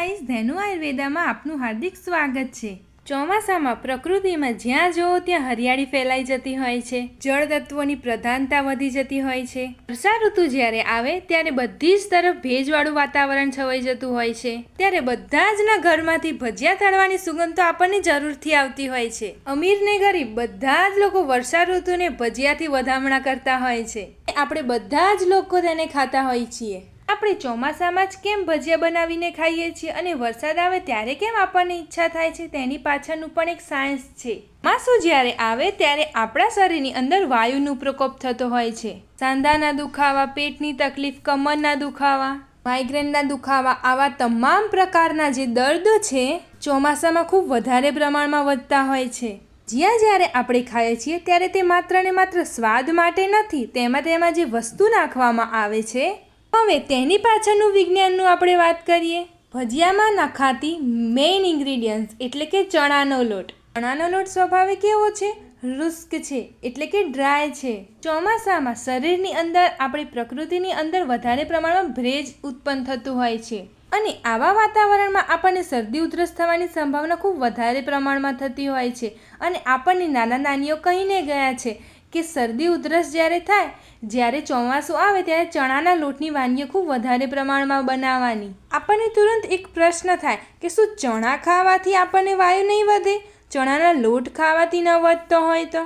Guys Dhenu આયુર્વેદામાં આપનું હાર્દિક સ્વાગત છે. ચોમાસામાં પ્રકૃતિમાં જ્યાં જુઓ ત્યાં હરિયાળી ફેલાઈ જતી હોય છે. જળ તત્વોની પ્રધાનતા વધી જતી હોય છે. વર્ષા ઋતુ જ્યારે આવે, ત્યારે બધી જ તરફ ભેજવાળું વાતાવરણ છવાઈ જતું હોય છે. ત્યારે બધા જ ના ઘરમાંથી ભજીયા તળવાની સુગંધ તો આપણને જરૂરથી આવતી હોય છે. અમીર ને ગરીબ બધા જ લોકો વર્ષા ઋતુને ભજીયાથી વધામણા કરતા હોય છે. આપણે બધા જ લોકો તેને ખાતા હોય છીએ. આપણે ચોમાસામાં જ કેમ ભજીયા બનાવીને ખાઈએ છીએ અને વરસાદ આવે ત્યારે કેમ આપણને ઈચ્છા થાય છે તેની પાછળનું પણ એક સાયન્સ છે. માસુ જ્યારે આવે ત્યારે આપણા શરીરની અંદર વાયુનો પ્રકોપ થતો હોય છે. સાંધાના દુખાવા, પેટની તકલીફ, કમરના દુખાવા માઇગ્રેનના દુખાવા આવા તમામ પ્રકારના જે દર્દ છે ચોમાસામાં ખૂબ વધારે પ્રમાણમાં વધતા હોય છે. જ્યાં જ્યારે આપણે ખાઈએ છીએ ત્યારે તે માત્ર ને માત્ર સ્વાદ માટે નથી, તેમાં તેમાં જે વસ્તુ નાખવામાં આવે છે હવે તેની પાછળનું વિજ્ઞાનનું આપણે વાત કરીએ. ભજીયામાં નખાતી મેઇન ઇન્ગ્રીડિયન્ટ્સ એટલે કે ચણાનો લોટ. ચણાનો લોટ સ્વભાવે કેવો છે? રુસ્ક છે, એટલે કે ડ્રાય છે. ચોમાસામાં શરીરની અંદર, આપણી પ્રકૃતિની અંદર વધારે પ્રમાણમાં ભેજ ઉત્પન્ન થતું હોય છે. અને આવા વાતાવરણમાં આપણને શરદી ઉધરસ થવાની સંભાવના ખૂબ વધારે પ્રમાણમાં થતી હોય છે. અને આપણને નાના નાનીઓ કહીને ગયા છે કે શરદી ઉધરસ જ્યારે થાય, જ્યારે ચોમાસું આવે ત્યારે ચણાના લોટની વાનગીઓ ખૂબ વધારે પ્રમાણમાં બનાવવાની. આપણને તુરંત એક પ્રશ્ન થાય કે શું ચણા ખાવાથી આપણને વાયુ નહીં વધે? ચણાના લોટ ખાવાથી ન વધતો હોય તો?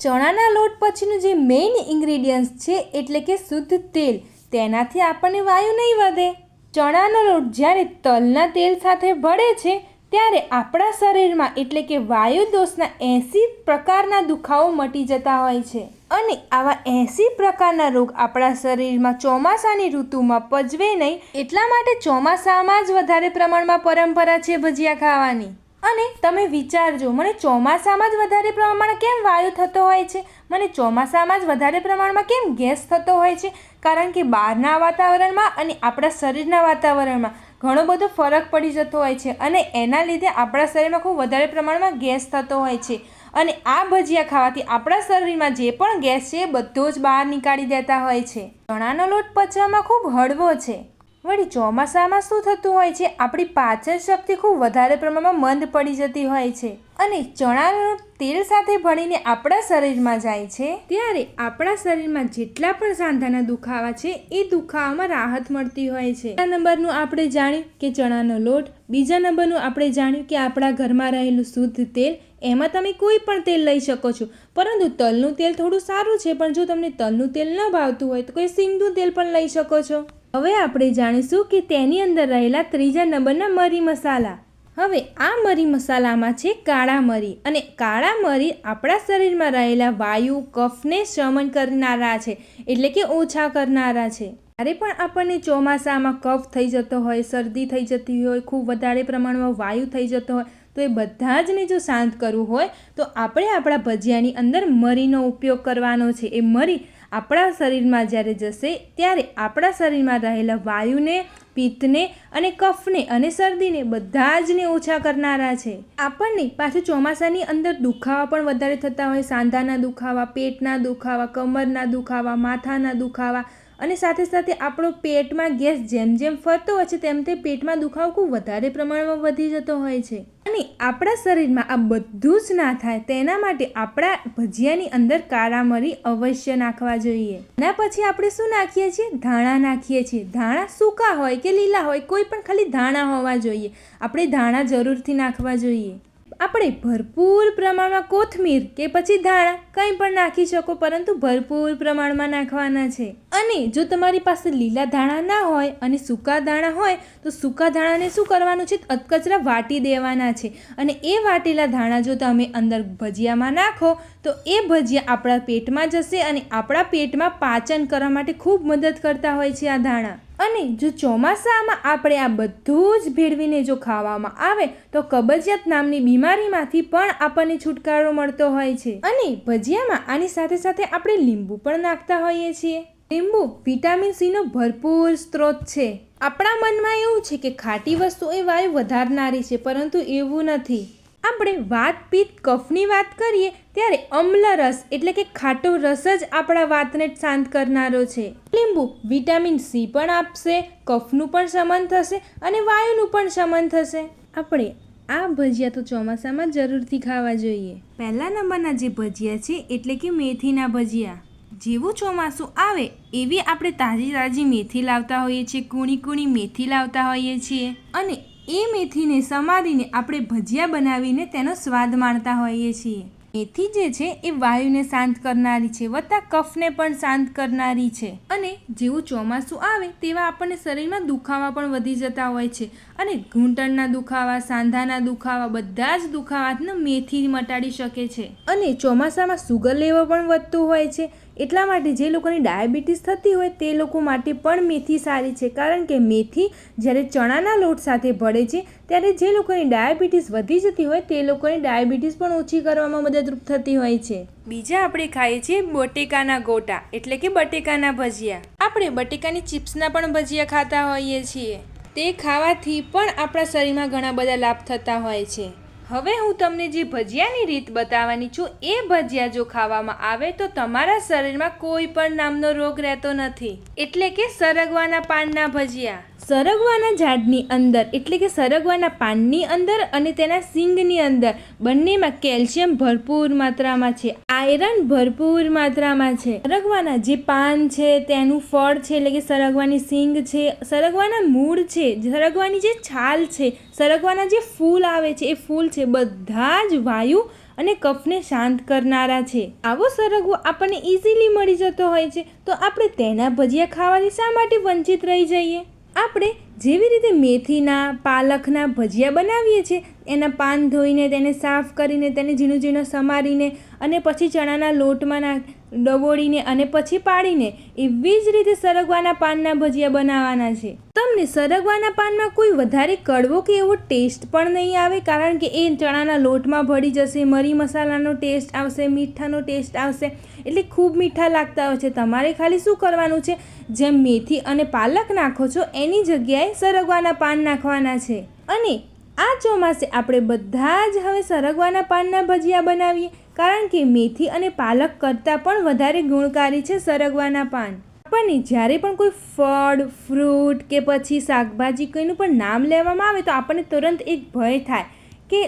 ચણાના લોટ પછીનું જે મેઇન ઇન્ગ્રીડિયન્ટ્સ છે એટલે કે શુદ્ધ તેલ, તેનાથી આપણને વાયુ નહીં વધે. ચણાનો લોટ જ્યારે તલના તેલ સાથે ભળે છે ત્યારે આપણા શરીરમાં એટલે કે વાયુ દોષના એંસી પ્રકારના દુખાવો મટી જતા હોય છે. અને આવા એંસી પ્રકારના રોગ આપણા શરીરમાં ચોમાસાની ઋતુમાં પજવે નહીં, એટલા માટે ચોમાસામાં જ વધારે પ્રમાણમાં પરંપરા છે ભજીયા ખાવાની. અને તમે વિચારજો, મને ચોમાસામાં જ વધારે પ્રમાણમાં કેમ વાયુ થતો હોય છે? મને ચોમાસામાં જ વધારે પ્રમાણમાં કેમ ગેસ થતો હોય છે? કારણ કે બહારના વાતાવરણમાં અને આપણા શરીરના વાતાવરણમાં ઘણો બધો ફરક પડી જતો હોય છે અને એના લીધે આપણા શરીરમાં ખૂબ વધારે પ્રમાણમાં ગેસ થતો હોય છે. અને આ ભજીયા ખાવાથી આપણા શરીરમાં જે પણ ગેસ છે એ બધો જ બહાર નીકાળી દેતા હોય છે. ચણાનો લોટ પચવામાં ખૂબ હળવો છે. વળી ચોમાસામાં શું થતું હોય છે? આપણી પાચન શક્તિ ખૂબ વધારે પ્રમાણમાં મંદ પડી જતી હોય છે. અને ચણાનું તેલ સાથે ભળીને આપણા શરીરમાં જાય છે. ત્યારે આપણા શરીરમાં જેટલા પણ સાંધાના દુખાવા છે, એ દુખાવામાં રાહત મળતી હોય છે. બીજા નંબરનું આપણે જાણ્યું કે ચણાનો લોટ, બીજા નંબરનું આપણે જાણ્યું કે આપણા ઘરમાં રહેલું શુદ્ધ તેલ, એમાં તમે કોઈ પણ તેલ લઈ શકો છો. પરંતુ તલનું તેલ થોડું સારું છે, પણ જો તમને તલનું તેલ ન ભાવતું હોય તો કોઈ સિંગનું તેલ પણ લઈ શકો છો. હવે આપણે જાણીશું કે તેની અંદર રહેલા ત્રીજા નંબરના મરી મસાલા. હવે આ મરી મસાલામાં છે કાળા મરી અને કાળા મરી આપણા શરીરમાં રહેલા વાયુ, કફને શમન કરનારા છે, એટલે કે ઓછા કરનારા છે. જ્યારે પણ આપણને ચોમાસામાં કફ થઈ જતો હોય, શરદી થઈ જતી હોય, ખૂબ વધારે પ્રમાણમાં વાયુ થઈ જતો હોય, તો એ બધા જને જો શાંત કરવું હોય, તો આપણે આપણા ભજીયાની અંદર મરીનો ઉપયોગ કરવાનો છે. એ મરી આપણા શરીરમાં જ્યારે જશે, ત્યારે આપણા શરીરમાં રહેલા વાયુને પિત્તને અને કફને અને શરદીને બધા જને ઓછા કરનારા છે. આપણને પાછું ચોમાસાની અંદર દુખાવા પણ વધારે થતા હોય. સાંધાના દુખાવા, પેટના દુખાવા, કમરના દુખાવા, માથાના દુખાવા અને સાથે સાથે આપણો પેટમાં ગેસ જેમ જેમ ફરતો હોય છે તેમ તે પેટમાં દુખાવો ખૂબ વધારે પ્રમાણમાં વધી જતો હોય છે. અને આપણા શરીરમાં આ બધું જ ના થાય તેના માટે આપણા ભજીયાની અંદર કાળામરી અવશ્ય નાખવા જોઈએ. ના પછી આપણે શું નાખીએ છીએ? ધાણા નાખીએ છીએ. ધાણા સૂકા હોય કે લીલા હોય કોઈ પણ ખાલી ધાણા હોવા જોઈએ. આપણે ધાણા જરૂરથી નાખવા જોઈએ. આપણે ભરપૂર પ્રમાણમાં કોથમીર કે પછી ધાણા કંઈ પણ નાખી શકો, પરંતુ ભરપૂર પ્રમાણમાં નાખવાના છે. અને જો તમારી પાસે લીલા ધાણા ના હોય અને સૂકા ધાણા હોય, તો સૂકા ધાણાને શું કરવાનું છે? અધકચરા વાટી દેવાના છે. અને એ વાટેલા ધાણા જો તમે અંદર ભજીયામાં નાખો, તો એ ભજીયા આપણા પેટમાં જશે અને આપણા પેટમાં પાચન કરવા માટે ખૂબ મદદ કરતા હોય છે આ ધાણા. અને જો ચોમાસામાં આપણે આ બધું જ ભેળવીને જો ખાવામાં આવે, તો કબજિયાત નામની બીમારીમાંથી પણ આપણને છુટકારો મળતો હોય છે. અને ભજીયામાં આની સાથે સાથે આપણે લીંબુ પણ નાખતા હોઈએ છીએ. લીંબુ વિટામિન સીનો ભરપૂર સ્ત્રોત છે. આપણા મનમાં એવું છે કે ખાટી વસ્તુ એ વાયુ વધારનારી છે, પરંતુ એવું નથી. આપણે વાત પિત્ત કફની વાત કરીએ, ત્યારે અમ્લ રસ એટલે કે ખાટો રસ જ આપણા વાતને શાંત કરનારો છે. લીંબુ વિટામિન સી પણ આપશે, કફનું પણ શમન થશે અને વાયુનું પણ શમન થશે. આપણે આ ભજીયા તો ચોમાસામાં જરૂરથી ખાવા જોઈએ. પહેલા નંબરના જે ભજીયા છે, એટલે કે મેથીના ભજીયા. જેવું ચોમાસું આવે, એવી આપણે તાજી તાજી મેથી લાવતા હોઈએ છીએ, કૂણી કૂણી મેથી લાવતા હોઈએ છીએ. અને એ મેથીને સમારીને આપણે ભજીયા બનાવીને તેનો સ્વાદ માણતા હોઈએ છીએ. મેથી જે છે એ વાયુને શાંત કરનારી છે, વત્તા કફને પણ શાંત કરનારી છે. અને જેવું ચોમાસું આવે તેવા આપણને શરીરમાં દુખાવા પણ વધી જતા હોય છે. અને ઘૂંટણના દુખાવા, સાંધાના દુખાવા, બધા જ દુખાવાને મેથી મટાડી શકે છે. અને ચોમાસામાં સુગર લેવો પણ વધતું હોય છે. એટલા માટે જે લોકોને ડાયાબિટીસ થતી હોય તે લોકો માટે પણ મેથી સારી છે. કારણ કે મેથી જ્યારે ચણાના લોટ સાથે ભળે છે, ત્યારે જે લોકોની ડાયાબિટીસ વધી જતી હોય તે લોકોની ડાયાબિટીસ પણ ઓછી કરવામાં મદદરૂપ થતી હોય છે. બીજા આપણે ખાઈએ છીએ બટેકાના ગોટા, એટલે કે બટેકાના ભજીયા. આપણે બટેકાની ચિપ્સના પણ ભજીયા ખાતા હોઈએ છીએ. તે ખાવાથી પણ આપણા શરીરમાં ઘણા બધા લાભ થતા હોય છે. હવે હું તમને જે ભજીયાની રીત બતાવવાની છું, એ ભજીયા જો ખાવામાં આવે તો તમારા શરીરમાં કોઈ પણ નામનો રોગ રહેતો નથી. એટલે કે સરગવાના પાનના ભજીયા. સરગવાના ઝાડની અંદર, એટલે કે સરગવાના પાનની અંદર અને તેના સિંગની અંદર, બંનેમાં કેલ્શિયમ ભરપૂર માત્રામાં છે. આયરન ભરપૂર માત્રામાં છે. સરગવાના જે પાન છે, તેનું ફળ છે, એટલે કે સરગવાની સિંગ છે, સરગવાના મૂળ છે, સરગવાની જે છાલ છે, સરગવાના જે ફૂલ આવે છે, એ ફૂલ છે, બધા જ વાયુ અને કફને શાંત કરનારા છે. આવો સરગવો આપણને ઇઝીલી મળી જતો હોય છે. તો આપણે તેના ભજીયા ખાવાથી શા માટે વંચિત રહી જઈએ? આપણે જેવી રીતે મેથીના, પાલકના ભજીયા બનાવીએ છીએ, એના પાન ધોઈને તેને સાફ કરીને તેને ઝીણું ઝીણું સમારીને અને પછી ચણાના લોટમાં નાખ ડબોળીને અને પછી પાડીને એવી જ રીતે સરગવાના પાનના ભજીયા બનાવવાના છે. તમને સરગવાના પાનમાં કોઈ વધારે કડવો કે એવો ટેસ્ટ પણ નહીં આવે, કારણ કે એ ચણાના લોટમાં ભળી જશે, મરી મસાલાનો ટેસ્ટ આવશે, મીઠાનો ટેસ્ટ આવશે, એટલે ખૂબ મીઠા લાગતા હોય છે. તમારે ખાલી શું કરવાનું છે? જેમ મેથી અને પાલક નાખો છો, એની જગ્યાએ સરગવાના પાન નાખવાના છે. અને આ ચોમાસે આપણે બધા જ હવે સરગવાના પાનના ભજીયા બનાવીએ, કારણ કે મેથી અને પાલક કરતાં પણ વધારે ગુણકારી છે સરગવાના પાન. આપણને જ્યારે પણ કોઈ ફળ, ફ્રૂટ કે પછી શાકભાજી કોઈનું પણ નામ લેવામાં આવે તો આપણને તુરંત એક ભય થાય કે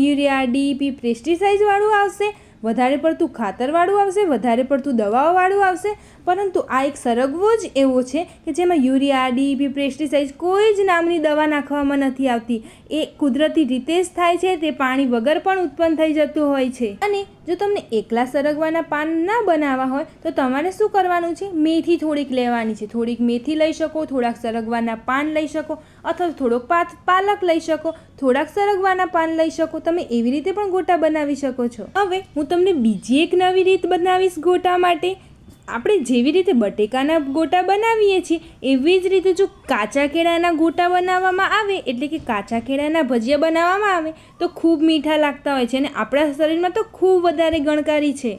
યુરિયા ડીપી પેસ્ટિસાઇડવાળું આવશે વધારે પડતું ખાતરવાળું આવશે, વધારે પડતું દવાઓવાળું આવશે. પરંતુ આ એક સરગવો જ એવો છે કે જેમાં યુરિયા ડીપી પેસ્ટિસાઇડ કોઈ જ નામની દવા નાખવામાં નથી આવતી. એ કુદરતી રીતે જ થાય છે, તે પાણી વગર પણ ઉત્પન્ન થઈ જતું હોય છે. અને જો તમને એકલા સરગવાના પાન ના બનાવવા હોય, તો તમારે શું કરવાનું છે? મેથી થોડીક લેવાની છે. થોડીક મેથી લઈ શકો, થોડાક સરગવાના પાન લઈ શકો અથવા થોડોક પાત, પાલક લઈ શકો, થોડાક સરગવાના પાન લઈ શકો, તમે એવી રીતે પણ ગોટા બનાવી શકો છો. હવે હું તમને બીજી એક નવી રીત બનાવીશ ગોટા માટે. આપણે જેવી રીતે બટેકાના ગોટા બનાવીએ છીએ, એવી જ રીતે જો કાચા કેળાના ગોટા બનાવવામાં આવે, એટલે કે કાચા કેળાના ભજીયા બનાવવામાં આવે, તો ખૂબ મીઠા લાગતા હોય છે અને આપણા શરીરમાં તો ખૂબ વધારે ગણકારી છે.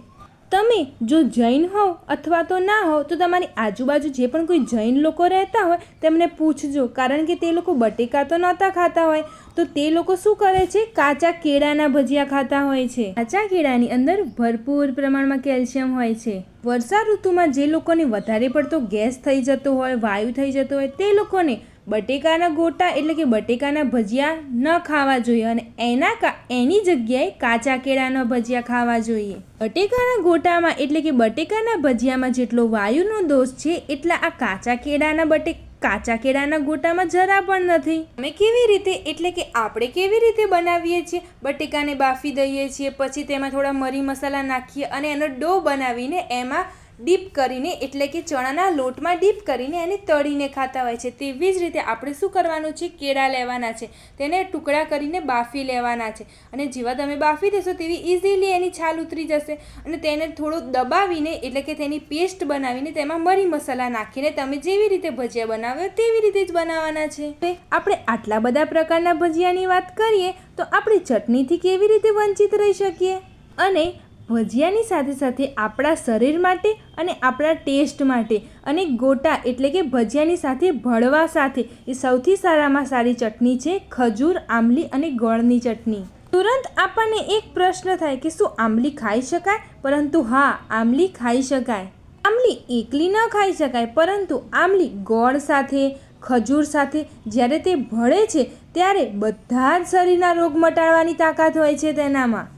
તમે જો જૈન હોવ અથવા તો ના હોવ, તો તમારી આજુબાજુ જે પણ કોઈ જૈન લોકો રહેતા હોય, તેમને પૂછજો. કારણ કે તે લોકો બટેકા તો નહોતા ખાતા હોય. તો તે લોકો શું કરે છે? કાચા કેળાના ભજીયા ખાતા હોય છે. કાચા કેળાની અંદર ભરપૂર પ્રમાણમાં કેલ્શિયમ હોય છે. વર્ષા ઋતુમાં જે લોકોને વધારે પડતો ગેસ થઈ જતો હોય, વાયુ થઈ જતો હોય, તે લોકોને બટેકાના ગોટા એટલે કે બટેકાના ભજીયા ન ખાવા જોઈએ અને એના એની જગ્યાએ કાચા કેળાના ભજીયા ખાવા જોઈએ. બટેકાના ગોટામાં એટલે કે બટેકાના ભજીયામાં જેટલો વાયુનો દોષ છે, એટલા આ કાચા કેળાના બટે, કાચા કેળાના ગોટામાં જરા પણ નથી. અમે કેવી રીતે, એટલે કે આપણે કેવી રીતે બનાવીએ છીએ? બટેકાને બાફી દઈએ છીએ, પછી તેમાં થોડા મરી મસાલા નાખીએ અને એનો ડો બનાવીને એમાં ડીપ કરીને, એટલે કે ચણાના લોટમાં ડીપ કરીને એને તળીને ખાતા હોય છે. તેવી જ રીતે આપણે શું કરવાનું છે? કેળા લેવાના છે. તેને ટુકડા કરીને બાફી લેવાના છે. અને જેવા તમે બાફી દેશો તેવી ઇઝીલી એની છાલ ઉતરી જશે. અને તેને થોડું દબાવીને, એટલે કે તેની પેસ્ટ બનાવીને તેમાં મરી મસાલા નાખીને તમે જેવી રીતે ભજીયા બનાવ્યો તેવી રીતે જ બનાવવાના છે. આપણે આટલા બધા પ્રકારના ભજીયાની વાત કરીએ, તો આપણે ચટણીથી કેવી રીતે વંચિત રહી શકીએ? અને ભજીયાની સાથે સાથે આપણા શરીર માટે અને આપણા ટેસ્ટ માટે અને ગોટા એટલે કે ભજીયાની સાથે ભળવા સાથે એ સૌથી સારામાં સારી ચટણી છે ખજૂર, આંબલી અને ગોળની ચટણી. તુરંત આપણને એક પ્રશ્ન થાય કે શું આંબલી ખાઈ શકાય? પરંતુ હા, આંબલી ખાઈ શકાય. આંબલી એકલી ન ખાઈ શકાય, પરંતુ આંબલી ગોળ સાથે, ખજૂર સાથે જ્યારે તે ભળે છે, ત્યારે બધા જ શરીરના રોગ મટાડવાની તાકાત હોય છે તેનામાં.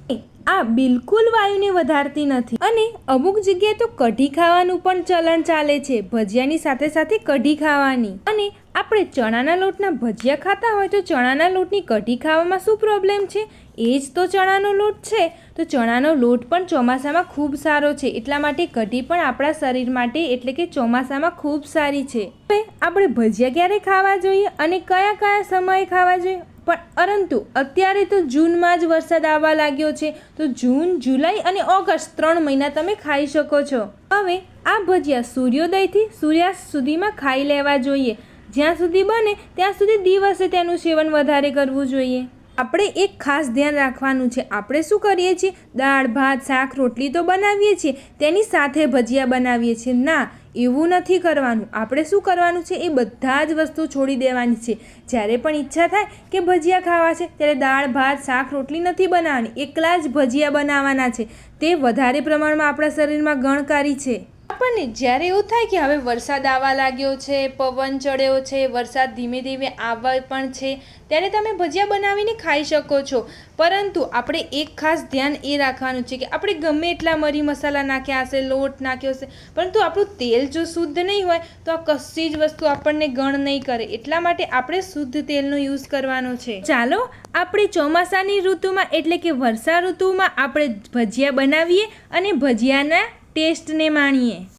આ બિલકુલ વાયુને વધારતી નથી. અને અમુક જગ્યાએ તો કઢી ખાવાનું પણ ચલણ ચાલે છે, ભજીયાની સાથે સાથે કઢી ખાવાની. અને આપણે ચણાના લોટના ભજીયા ખાતા હોય તો ચણાના લોટની કઢી ખાવામાં શું પ્રોબ્લેમ છે? એ જ તો ચણાનો લોટ છે. તો ચણાનો લોટ પણ ચોમાસામાં ખૂબ સારો છે. એટલા માટે કઢી પણ આપણા શરીર માટે એટલે કે ચોમાસામાં ખૂબ સારી છે. આપણે ભજીયા ક્યારે ખાવા જોઈએ અને કયા કયા સમયે ખાવા જોઈએ? પણ પરંતુ અત્યારે તો જૂનમાં જ વરસાદ આવવા લાગ્યો છે. તો જૂન, જુલાઈ અને ઓગસ્ટ ત્રણ મહિના તમે ખાઈ શકો છો. હવે આ ભજીયા સૂર્યોદયથી સૂર્યાસ્ત સુધીમાં ખાઈ લેવા જોઈએ. જ્યાં સુધી બને ત્યાં સુધી દિવસે તેનું સેવન વધારે કરવું જોઈએ. આપણે એક ખાસ ધ્યાન રાખવાનું છે. આપણે શું કરીએ છીએ? દાળ, ભાત, શાક, રોટલી તો બનાવીએ છીએ. તેની સાથે ભજીયા બનાવીએ છીએ. ના એવું નથી કરવાનું. આપણે શું કરવાનું છે? એ બધા જ વસ્તુ છોડી દેવાની છે. જ્યારે પણ ઈચ્છા થાય કે ભજીયા ખાવા છે, ત્યારે દાળ, ભાત, શાક, રોટલી નથી બનાવવાની. એકલા જ ભજીયા બનાવવાના છે. તે વધારે પ્રમાણમાં આપણા શરીરમાં ગણકારી છે. આપણને જ્યારે એવું થાય કે હવે વરસાદ આવવા લાગ્યો છે, પવન ચડ્યો છે, વરસાદ ધીમે ધીમે આવવા પણ છે, ત્યારે તમે ભજીયા બનાવીને ખાઈ શકો છો. પરંતુ આપણે એક ખાસ ધ્યાન એ રાખવાનું છે કે આપણે ગમે એટલા મરી મસાલા નાખ્યા હશે, લોટ નાખ્યો હશે, પરંતુ આપણું તેલ જો શુદ્ધ નહીં હોય, તો આ કશી જ વસ્તુ આપણને ગણ નહીં કરે. એટલા માટે આપણે શુદ્ધ તેલનો યુઝ કરવાનો છે. ચાલો, આપણે ચોમાસાની ઋતુમાં એટલે કે વર્ષા ઋતુમાં આપણે ભજીયા બનાવીએ અને ભજીયાના ટેસ્ટને માણીએ.